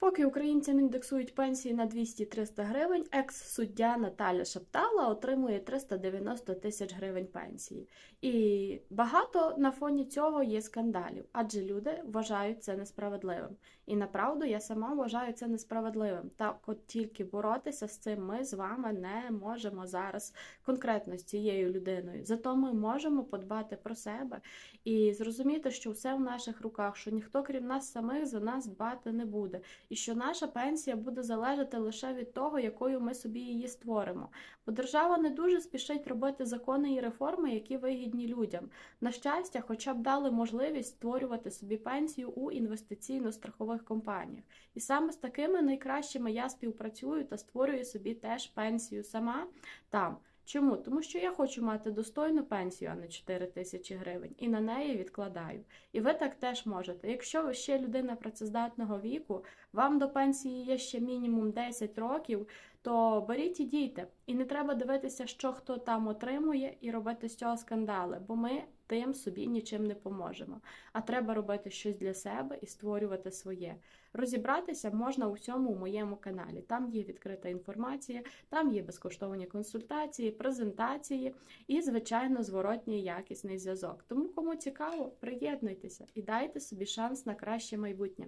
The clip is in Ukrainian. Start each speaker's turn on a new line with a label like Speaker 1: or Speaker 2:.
Speaker 1: Поки українцям індексують пенсії на 200-300 гривень, екс-суддя Наталя Шаптала отримує 390 тисяч гривень пенсії. І багато на фоні цього є скандалів, адже люди вважають це несправедливим. І направду я сама вважаю це несправедливим. Так от тільки боротися з цим ми з вами не можемо зараз конкретно з цією людиною. Зато ми можемо подбати про себе і зрозуміти, що все в наших руках, що ніхто крім нас самих за нас дбати не буде і що наша пенсія буде залежати лише від того, якою ми собі її створимо. Бо держава не дуже спішить робити закони і реформи, які вигідні людям. На щастя, хоча б дали можливість створювати собі пенсію у інвестиційно-страхових компаніях. І саме з такими найкращими я співпрацюю та створюю собі теж пенсію сама там. Чому? Тому що я хочу мати достойну пенсію, а не 4 тисячі гривень, і на неї відкладаю. І ви так теж можете. Якщо ви ще людина працездатного віку, вам до пенсії є ще мінімум 10 років, то беріть і дійте. І не треба дивитися, що хто там отримує, і робити з цього скандали, бо ми тим собі нічим не поможемо. А треба робити щось для себе і створювати своє. Розібратися можна у всьому у моєму каналі. Там є відкрита інформація, там є безкоштовні консультації, презентації і, звичайно, зворотній якісний зв'язок. Тому, кому цікаво, приєднуйтеся і дайте собі шанс на краще майбутнє.